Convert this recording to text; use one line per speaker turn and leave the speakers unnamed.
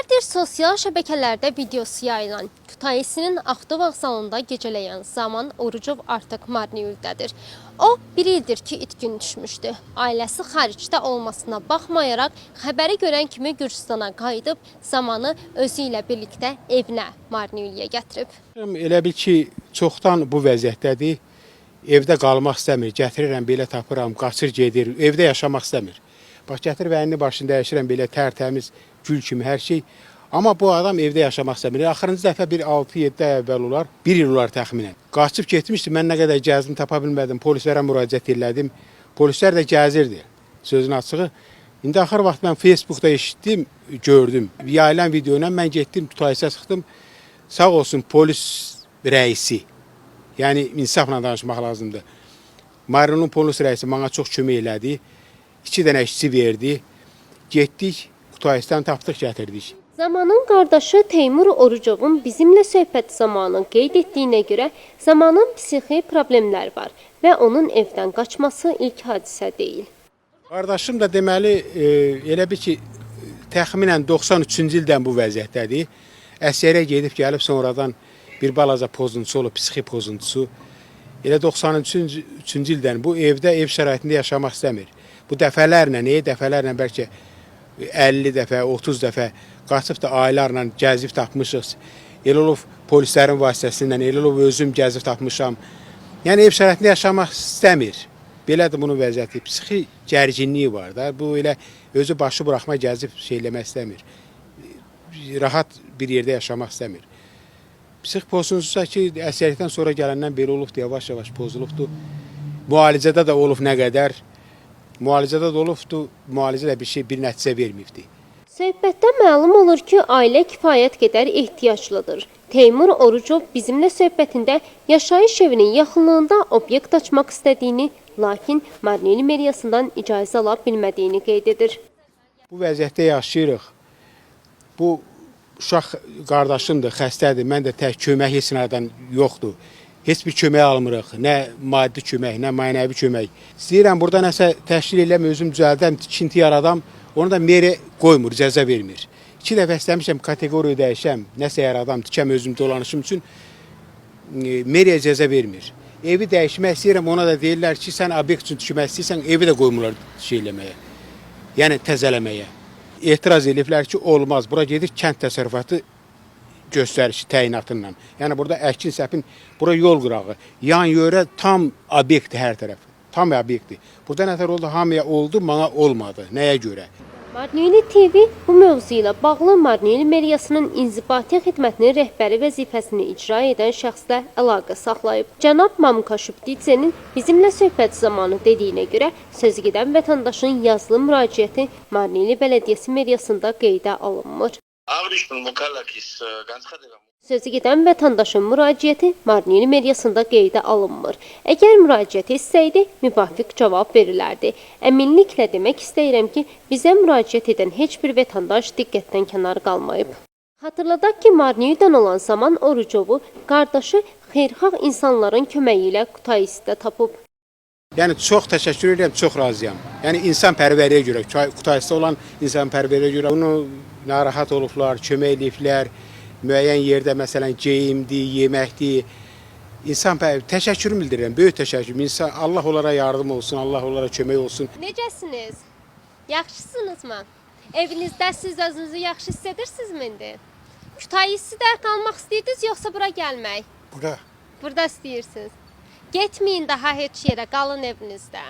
Günlərdir sosial şəbəkələrdə videosu yayılan Kütayisinin Axtı vağzalında gecələyən Zaman Orucov artıq Marniyuldədir. O, bir ildir ki, itkin düşmüşdü. Ailəsi xaricdə olmasına baxmayaraq xəbəri görən kimi Gürcistana qayıdıb Zamanı özü ilə birlikdə evinə Marniyuliyə gətirib.
Elə bil ki, çoxdan bu vəziyyətdədir. Evdə qalmaq istəmir. Gətirirəm belə tapıram, qaçır gedir. Evdə yaşamaq istəmir. Bax gətir və əlini başını dəyişirəm belə tərtəmiz, gül kimi hər şey. Amma bu adam evdə yaşamaq istəmir. Axırıncı dəfə bir 6-7 ay əvvəl olar, 1 il olar təxminən. Qaçıb getmişdi. Mən nə qədər gəzdim, tapa bilmədim. Polislərə müraciət etdim. Polislər də gəzirdi. Sözün açığı. İndi axır vaxt mən Facebookda eşitdim, gördüm. Yayılan video ilə mən getdim, tutayısa çıxdım. Sağ olsun polis rəisi. Yəni insafla danışmaq lazımdır. Marinun polis rəisi mənə çox kömək elədi. 2 dənə işçi verdi. Getdik, Kutayistan tapdıq, gətirdik.
Zamanın qardaşı Teymur Orucovun bizimlə söhbət zamanı qeyd etdiyinə görə Zamanın psixi problemlər var və onun evdən qaçması ilk hadisə deyil.
Qardaşım da deməli e, elə bir ki təxminən 93-cü ildən bu vəziyyətdədir. Əsgərə gedib gəlib sonradan bir balaca pozuntusu olub, psixi pozuntusu. Elə 93-cü ildən bu evdə ev şəraitində yaşamaq istəmir. Bu dəfələrlə, nəyə dəfələrlə bəlkə 50 dəfə, 30 dəfə qaçıb da ailələrlə gəzib tapmışıq. Elə olub polislərin vasitəsilə, elə olub özüm gəzib tapmışam. Yəni ev şəraitində yaşamaq istəmir. Belədir bunun vəziyyəti. Psixi gərginliyi var da. Bu elə özü başı buraxma gəzib şey eləmək istəmir. Rahat bir yerdə yaşamaq istəmir. Psix pozuntusu ki, əsəriyyətdən sonra gələndən belə olubdur, yavaş-yavaş pozulubdur. Müalicədə də olub nə qədər. Müalicədə də olubdur, müalicə də bir şey, bir nəticə verməyibdi.
Söhbətdən məlum olur ki, ailə kifayət qədər ehtiyaclıdır. Teymur Orucov bizimlə söhbətində yaşayış evinin yaxınlığında obyekt açmaq istədiyini, lakin Marneli meriyasından icazə ala bilmədiyini qeyd edir.
Bu vəziyyətdə yaşayırıq. Bu uşaq qardaşımdır, xəstədir. Mən də tək kömək heç nədən yoxdur. Heç bir kömək almırıq. Nə maddi kömək, nə mənəvi kömək. İstəyirəm burada nəsə təşkil eləm, özüm düzəldəm, tikinti yaradam. Onu da meri qoymur, cəza vermir. İki dəfə istəmişəm kateqoriya dəyişəm, nəsə yaradam, tikəm özüm dolanışım üçün e, meriyə cəza vermir. Evi dəyişmək istəyirəm, ona da deyirlər ki, sən obyekt üçün tikmək istəyirsən, evi də qoymurlar şey eləməyə. Yəni təzələməyə. Etiraz ediblər ki, olmaz. Bura gedir kənd təsərrüfatı göstərişi təyinatından. Yəni burada əkin səpin, bura yol qırağı, yan yörə tam obyektdir hər tərəf. Tam obyektdir. Burada nətər oldu, hamıya oldu, mənə olmadı. Nəyə görə?
Marneli TV bu mövzu bağlı Marneli meriyasının inzibati xidmətinin rəhbəri vəzifəsini icra edən şəxslə əlaqə saxlayıb. Cənab Mamka Şübditsenin bizimlə söhbət zamanı dediyinə görə sözügedən vətəndaşın yazılı müraciəti Marneli Bələdiyyəsi meriyasında qeydə alınmır. Sözü gedən vətəndaşın müraciəti Marniyeli mediasında qeydə alınmır. Əgər müraciət etsəydi, müvafiq cavab verilərdi. Əminliklə demək istəyirəm ki, bizə müraciət edən heç bir vətəndaş diqqətdən kənar qalmayıb. Hatırladaq ki, Marniyelidən olan zaman Orucovu qardaşı xeyrxah insanların köməyi ilə Qutayisidə tapıb.
Yəni çox təşəkkür edirəm, çox razıyam. Yəni insanpərvərliyə görə, Qutayisidə olan insan insanpərvərliyə görə bunu narahat olublar, kömək ediblər. Müəyyən yerdə məsələn geyimdir, yeməkdir. İnsan təşəkkür bildirirəm, böyük təşəkkür. İnsan Allah onlara yardım olsun, Allah onlara kömək olsun.
Necəsiniz? Yaxşısınızmı? Evinizdə siz özünüzü yaxşı hiss edirsinizmi indi? Kütayisidə qalmaq istəyirdiniz yoxsa bura gəlmək?
Bura
Burada istəyirsiniz. Getməyin daha heç yerə, qalın evinizdə.